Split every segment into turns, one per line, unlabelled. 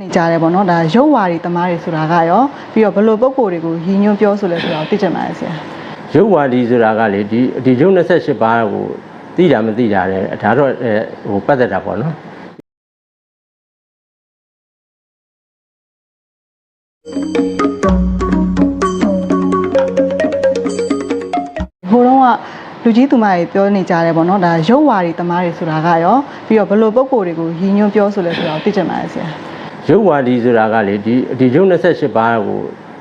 နေကြတယ်ပေါ့နော်ဒါရုပ်ဝါဒီတမားတွေဆိုတာကရောပြီးတော့ဘယ်လိုပုံကိုယ်တွေကိုရည်ညွှန်းပြောဆိုလဲဆိုတာကိုသိချင်ပါတယ်ဆရာ
ရုပ်ဝါဒီဆိုတာကလေဒီဒီရုပ်28ပါးကိုသိတာမသိတာလေဒါတော့အဲဟိုပတ်သက်တာပေါ့နော်
ဟိုတုန်းကလူကြီးသူမတွေပြောနေကြတယ်ပေါ့နော်ဒါရုပ်ဝါဒီတမားတွေဆိုတာကရောပြီးတော့ဘယ်လိုပုံကိုယ်တွေကိုရည်ညွှန်းပြောဆိုလဲဆိုတာကိုသိချင်ပါတယ်ဆရာ
ရုပ်ဝါဒီဆိုတာကလေဒီဒီရုပ်28ပါးကို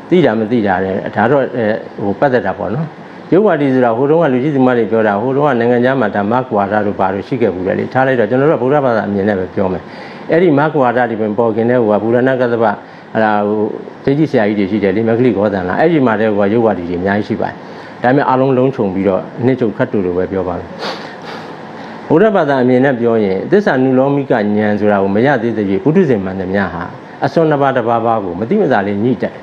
သိတာမသိတာလေဒါတော့အဲဟိုပတ်သက်တာပေါ့နော်ရုပ်ဝါဒီဆိုတာဟိုတုန်းကလူကြီးသမားတွေပြောတာဟိုတုန်းကနိုင်ငံခြားမှာဒါမကွာတာတို့ဘာလို့ရှိခဲ့ဘူးလေလေထားလိုက်တော့ကျွန်တော်တို့ကဗုဒ္ဓဘာသာအမြင်နဲ့ပဲပြောမယ်အဲ့ဒီမကွာတာဒီပင်ပေါ်ခင်တဲ့ဟိုကဘူရဏကသဗ္ဗအဲ့ဒါဟိုဒိဋ္ဌိဆရာကြီးတွေရှိတယ်လေမဂလိဂောသန္လာအဲ့ဒီမှာတည်းဟိုကရုပ်ဝါဒီတွေအများကြီးရှိပါတယ်ဒါပေမဲ့အားလုံးလုံးခြုံပြီးတော့အနှစ်ချုပ်ခတ်တူလိုပဲပြောပါမယ် ဘုရားဘာသာအမြင်နဲ့ပြောရင်သစ္စာနုလောမိကဉာဏ်ဆိုတာကိုမရသေးသေးပုထုဇဉ်မှန်သမျှဟာအစွန်းနှစ်ပါးတစ်ပါးပါးကိုမတိမစားလေးညှိတယ်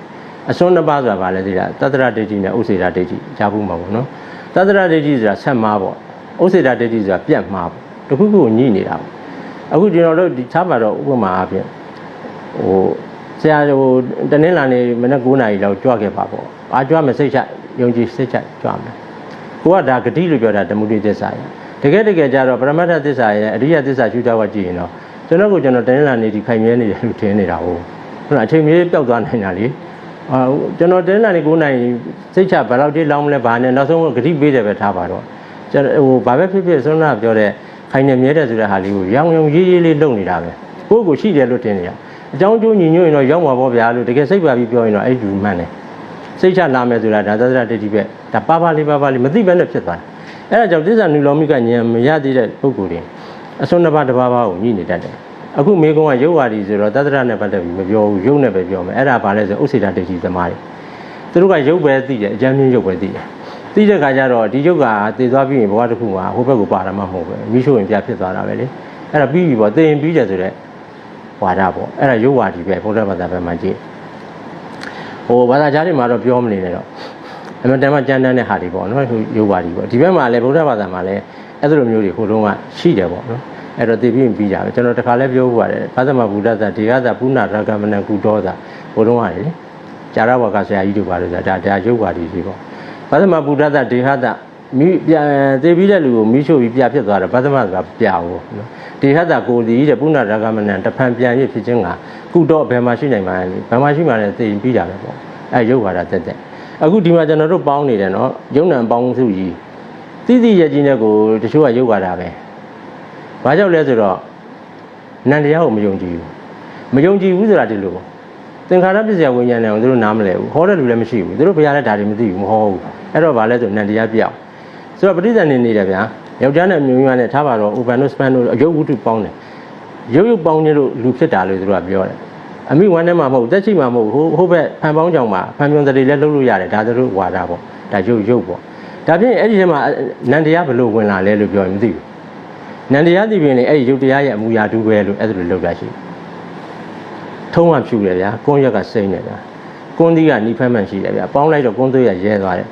အစွန်းနှစ်ပါးဆိုတာဘာလဲသိလားတတ္တရဒိဋ္ဌိနဲ့ဥစေတာဒိဋ္ဌိကြားဘူးမှာပေါ့နော်တတ္တရဒိဋ္ဌိဆိုတာဆက်မှားပေါ့ဥစေတာဒိဋ္ဌိဆိုတာပြတ်မှားပေါ့တစ်ခုခုကိုညှိနေတာပေါ့အခုကျွန်တော်တို့ဒီထားပါတော့ဥပမာအဖြစ်ဟိုဆရာဟိုတနင်္လာနေ့မနေ့9နာရီလောက်ကြွခဲ့ပါပေါ့အားကြွမယ်စိတ်ချယုံကြည်စိတ်ချကြွမယ်ကိုကဒါဂတိလို့ပြောတာဓမ္မုတိသစ္စာရ တကယ်တကယ်ကြတော့ပရမတ္ထသစ္စာရအရိယသစ္စာရှုထောက်ကကြည့်ရင်တော့ကျွန်တော်ကကျွန်တော်တင်းလာနေဒီခိုင်မြဲနေတယ်လို့ထင်နေတာဟုတ်ဟုတ်လားအချိန်မြေးပျောက်သွားနိုင်တာလေအာကျွန်တော်တင်းလာနေ9နိုင်စိတ်ချဘယ်လောက်တိလောင်းမလဲဘာနဲ့နောက်ဆုံးဂတိပေးတယ်ပဲထားပါတော့ကျွန်တော်ဟိုဘာပဲဖြစ်ဖြစ်ဆွမ်းနာပြောတဲ့ခိုင်နေမြဲတယ်ဆိုတဲ့ဟာလေးကိုရောင်ရောင်ရေးရေးလေးလုပ်နေတာပဲကိုယ့်ကိုရှိတယ်လို့ထင်နေတာအကြောင်းကျိုးညီညွတ်ရင်တော့ရောက်မှာပေါ့ဗျာလို့တကယ်စိတ်ပါပြီးပြောရင်တော့အဲ့ဒီမှန်တယ်စိတ်ချလာမယ်ဆိုတာဒါသဒ္ဒရဒိဋ္ဌိပဲဒါပါပါလေးပါပါလေးမသိဘဲနဲ့ဖြစ်သွားတယ် အဲဒါကြောင့်သစ္စာနုလောမိကဉာဏ်မရသေးတဲ့ပုဂ္ဂိုလ်တွေအစွန်းတစ်ပါးတစ်ပါးပါးကိုညှိနေတတ်တယ်အခုမေကုံကရုပ်ဝါဒီဆိုတော့သဒ္ဒရနဲ့ပတ်သက်ပြီးမပြောဘူးရုပ်နဲ့ပဲပြောမယ်အဲ့ဒါဘာလဲဆိုဥစ္စေတဒိဋ္ဌိသမားတွေသူတို့ကရုပ်ပဲသိတယ်အကျဉ်းချင်းရုပ်ပဲသိတယ်သိတဲ့ခါကျတော့ဒီရုပ်ကတည်သွားပြီးရင်ဘဝတစ်ခုမှာဟိုဘက်ကိုပါရမှာမဟုတ်ဘူးမိရှို့ရင်ပြဖြစ်သွားတာပဲလေအဲ့ဒါပြီးပြီပေါ့သိရင်ပြီးတယ်ဆိုတော့ဝါဒပေါ့အဲ့ဒါရုပ်ဝါဒီပဲဘုရားဘာသာပဲမှာကြည့်ဟိုဘာသာကြားတွေမှာတော့ပြောမနေနဲ့တော့ အမှန်တမ်းမှကြမ်းတမ်းတဲ့ဟာတွေပေါ့နော်ဟိုယောဂါတွေပေါ့ဒီဘက်မှာလည်းဗုဒ္ဓဘာသာမှာလည်းအဲ့လိုမျိုးတွေဟိုတုန်းကရှိတယ်ပေါ့နော်အဲ့တော့သိပြီးရင်ပြီးကြပဲကျွန်တော်တခါလဲပြောဖို့ပါတယ်ဘာသမဗုဒ္ဓသာဒေဂသာပုဏ္ဏရကမဏကုတောသာဟိုတုန်းကလေကြာရဝကဆရာကြီးတို့ပါလို့ဆိုတာဒါဒါယောဂါတွေရှိပေါ့ဘာသမဗုဒ္ဓသာဒေဟသာမိပြန်သိပြီးတဲ့လူကိုမိချို့ပြီးပြဖြစ်သွားတယ်ဘာသမကပြအောင်နော်ဒေဟသာကိုယ်ဒီတဲ့ပုဏ္ဏရကမဏတဖန်ပြန်ရဖြစ်ခြင်းကကုတော့ဘယ်မှာရှိနိုင်မှာလဲဘယ်မှာရှိမှလဲသိရင်ပြီးကြတယ်ပေါ့အဲရုပ်ဟာတာတက်တက် အခုဒီမှာကျွန်တော်တို့ပေါင်းနေတယ်နော်ရုပ်နံပေါင်းစုကြီးတိတိရကြီးနဲ့ကိုတချို့ကရုပ်ဟာတာပဲဘာကြောင့်လဲဆိုတော့နန္တရားကိုမယုံကြည်ဘူးမယုံကြည်ဘူးဆိုတာဒီလိုပေါ့သင်္ခါရပစ္စယဝိညာဉ်နဲ့သူတို့နားမလဲဘူးဟောတဲ့လူလည်းမရှိဘူးသူတို့ဘုရားလည်းဒါတွေမသိဘူးမဟောဘူးအဲ့တော့ဘာလဲဆိုနန္တရားပြောက်ဆိုတော့ပဋိသန္ဓေနေတယ်ဗျာယောက်ျားနဲ့မျိုးမျိုးနဲ့ထားပါတော့ open တို့ span တို့အယုတ်ဝတ္ထုပေါင်းတယ်ရုပ်ရုပ်ပေါင်းနေလို့လူဖြစ်တာလို့သူတို့ကပြောတယ် အမိဝမ်းထဲမှာမဟုတ်တက်ချိမှာမဟုတ်ဟိုဟိုဘက်ဖန်ပေါင်းကြောင်မှာဖန်ပြုံတရီလည်းလှုပ်လို့ရတယ်ဒါတို့ဝါတာပေါ့ဒါရုပ်ရုပ်ပေါ့ဒါဖြင့်အဲ့ဒီထဲမှာနန္တရားဘယ်လိုဝင်လာလဲလို့ပြောရင်မသိဘူးနန္တရားသိပြင်လေအဲ့ဒီရုပ်တရားရဲ့အမူအရာတူပဲလို့အဲ့ဒါလိုလုပ်တာရှိထုံးဝဖြူတယ်ဗျာကွန်းရက်ကစိမ့်တယ်ဗျာကွန်းသီးကနီးဖမ်းမှန်ရှိတယ်ဗျာပေါင်းလိုက်တော့ကွန်းသွေးရရဲသွားတယ်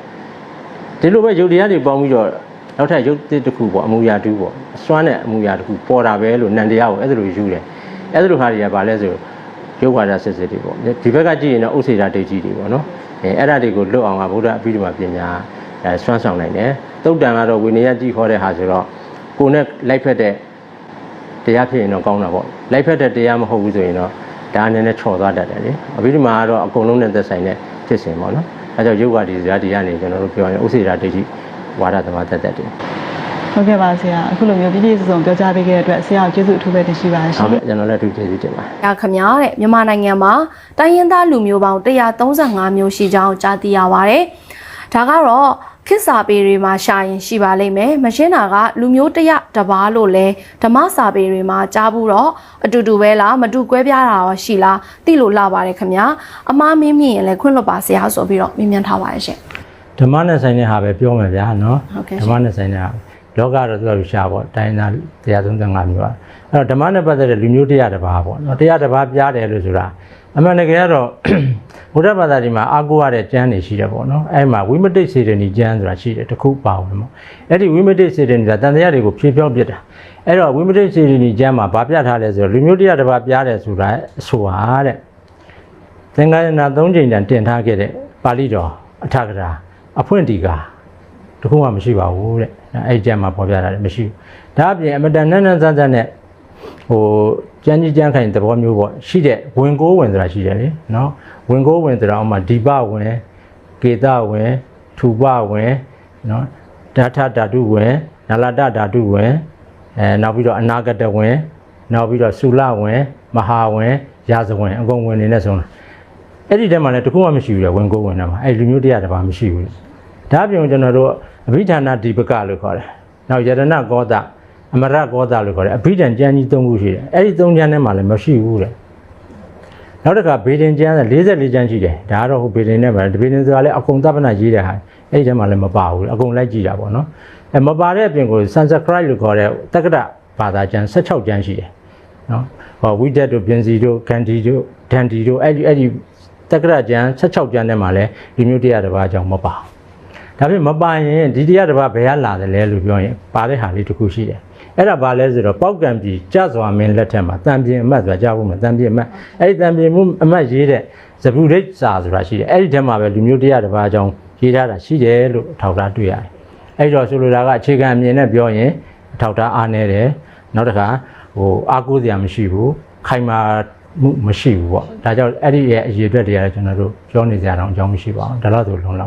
ဒီလိုပဲရုပ်တရားတွေပေါင်းပြီးတော့နောက်ထပ်ရုပ်တစ်ခုပေါ့အမူအရာတူပေါ့အစွမ်းနဲ့အမူအရာတစ်ခုပေါ်တာပဲလို့နန္တရားကိုအဲ့ဒါလိုယူတယ်အဲ့ဒါလိုဟာတွေကဘာလဲဆို ရုပ်ဝါဒစစ်စစ်တွေပေါ့ဒီဘက်ကကြည့်ရင်တော့ဥစေတာဒိဋ္ဌိတွေပေါ့နော်အဲအဲ့ဒါတွေကိုလွတ်အောင်ကဗုဒ္ဓအပိဓမ္မာပညာအဲဆွမ်းဆောင်နိုင်တယ်တုတ်တန်ကတော့ဝိနည်းကြည့်ခေါ်တဲ့ဟာဆိုတော့ကိုယ်နဲ့လိုက်ဖက်တဲ့တရားဖြစ်ရင်တော့ကောင်းတာပေါ့လိုက်ဖက်တဲ့တရားမဟုတ်ဘူးဆိုရင်တော့ဒါအနေနဲ့ချော်သွားတတ်တယ်လေအပိဓမ္မာကတော့အကုန်လုံးနဲ့သက်ဆိုင်တဲ့ဖြစ်စဉ်ပေါ့နော်အဲကြောင့်ယုတ်ဝါဒီဇာတိကနေကျွန်တော်တို့ပြောရင်ဥစေတာဒိဋ္ဌိဝါဒသမားသက်သက်တွေ
ဟုတ်ကဲ့ပါဆရာအခုလိုမျိုးပြည့်ပြည့်စုံစုံပြောကြားပေးခဲ့တဲ့အတွက်ဆရာကိုကျေးဇူးအထူးပဲတင်ရှိပါတယ်ရှ
ဟု
င်
တ်ကဲ့ကျွန်တော်လည်းအထူးကျေးဇူးတင်ပါတယ်။
ဒါခမရတဲ့မြန်မာနိုင်ငံမှာတိုင်းရင်းသားလူမျိုးပေါင်း135မျိုးရှိကြောင်းကြားသိရပါဗျ။ဒါကတော့ခစ်စာပေတွေမှာရှာရင်ရှိပါလိမ့်မယ်။မရှင်းတာကလူမျိုးတရတပားလို့လဲဓမ္မစာပေတွေမှာကြားဘူးတော့အတူတူပဲလားမတူကွဲပြားတာရောရှိလားသိလို့လာပါတယ်ခမရ။အမားမင်းမြင်ရင်လည်းခွင့်လွတ်ပါဆရာဆိုပြီးတော့မြင်မြန်ထားပါတယ်ရှင်
ဓမ္မနဲ့ဆိုင်တဲ့ဟာပဲပြောမယ်ဗျာနော်
ဟုတ်ကဲ့
ဓမ္မနဲ့ဆိုင်တဲ့ဟာ လောကတော့သူကရှားပေါ့တိုင်းသား135မျိုးอ่ะအဲ့တော့ဓမ္မနဲ့ပတ်သက်တဲ့လူမျိုးတရားတစ်ပါးပေါ့နော်တရားတစ်ပါးပြားတယ်လို့ဆိုတာအမှန်တကယ်ကတော့ဗုဒ္ဓဘာသာဒီမှာအာကိုရတဲ့ကျမ်းတွေရှိတယ်ပေါ့နော်အဲ့မှာဝိမတိတ်စေတနီကျမ်းဆိုတာရှိတယ်တစ်ခုပါဝင်ပေါ့အဲ့ဒီဝိမတိတ်စေတနီကတန်တရားတွေကိုဖြေဖြောင်းပြစ်တာအဲ့တော့ဝိမတိတ်စေတနီကျမ်းမှာဗာပြထားလဲဆိုတော့လူမျိုးတရားတစ်ပါးပြားတယ်ဆိုတာအဆိုဟာတဲ့သင်္ကာယနာ၃ချိန်တန်တင်ထားခဲ့တဲ့ပါဠိတော်အထကရာအဖွင့်တီကာ တခုမှမရှိပါဘူးတဲ့အဲ့ဒီကျမ်းမှာပေါ်ပြထားတယ်မရှိဘူးဒါအပြင်အမတန်နန်းနန်းဆန်းဆန်းနဲ့ဟိုကျန်းကြီးကျန်းခိုင်သဘောမျိုးပေါ့ရှိတဲ့ဝင်ကိုးဝင်ဆိုတာရှိတယ်လေနော်ဝင်ကိုးဝင်ဆိုတာအောက်မှာဒီပဝင်ကေတဝင်ထူပဝင်နော်ဓာထဓာတုဝင်နလတဓာတုဝင်အဲနောက်ပြီးတော့အနာဂတဝင်နောက်ပြီးတော့သုလဝင်မဟာဝင်ရာဇဝင်အကုန်ဝင်နေနဲ့ဆုံးတာအဲ့ဒီထဲမှာလည်းတခုမှမရှိဘူးလေဝင်ကိုးဝင်တာမှာအဲ့လူမျိုးတရားတစ်ပါးမရှိဘူးလေ ဒါအပြင်ကျွန်တော်တို့အဘိဓမ္မာဒီပကလို့ခေါ်တယ်နောက်ယတနာကောသအမရကောသလို့ခေါ်တယ်အဘိဓမ္မာကျမ်းကြီး၃ခုရှိတယ်အဲ့ဒီ၃ကျမ်းထဲမှာလည်းမရှိဘူးတဲ့နောက်တစ်ခါဘေဒင်ကျမ်းက44ကျမ်းရှိတယ်ဒါကတော့ဟိုဘေဒင်နဲ့ပဲဘေဒင်ဆိုတာလည်းအကုန်သဗ္ဗနာရေးတဲ့ဟာအဲ့ဒီထဲမှာလည်းမပါဘူးအကုန်လိုက်ကြည့်တာပေါ့နော်အဲမပါတဲ့အပြင်ကို Sanskrit လို့ခေါ်တဲ့တက္ကဒဘာသာကျမ်း16ကျမ်းရှိတယ်နော်ဟောဝိဒတ်တို့ပြင်စီတို့ဂန္ဒီတို့ဒန်ဒီတို့အဲ့ဒီအဲ့ဒီတက္ကဒကျမ်း16ကျမ်းထဲမှာလည်းဒီမျိုးတရားတစ်ပါးအကြောင်းမပါဘူး ဒါပေမဲ့မပိုင်ရင်ဒီတရားတစ်ပါးဘယ်ကလာတယ်လဲလို့ပြောရင်ပါတဲ့ဟာလေးတစ်ခုရှိတယ်အဲ့ဒါဘာလဲဆိုတော့ပောက်ကံပြည်ကြစွာမင်းလက်ထက်မှာတံပြင်းအမတ်ဆိုတာကြားဖို့မတံပြင်းအမတ်အဲ့ဒီတံပြင်းမှုအမတ်ရေးတဲ့ဇဗုဒိတ်စာဆိုတာရှိတယ်အဲ့ဒီထဲမှာပဲလူမျိုးတရားတစ်ပါးအကြောင်းရေးထားတာရှိတယ်လို့အထောက်အထားတွေ့ရတယ်အဲ့တော့ဆိုလိုတာကအခြေခံအမြင်နဲ့ပြောရင်အထောက်အထားအားနေတယ်နောက်တစ်ခါဟိုအားကိုးစရာမရှိဘူးခိုင်မာမှုမရှိဘူးပေါ့ဒါကြောင့်အဲ့ဒီရဲ့အရေးအတွက်တွေကကျွန်တော်တို့ပြောနေကြအောင်အကြောင်းမရှိပါဘူးဒါတော့ဆိုလုံလောက်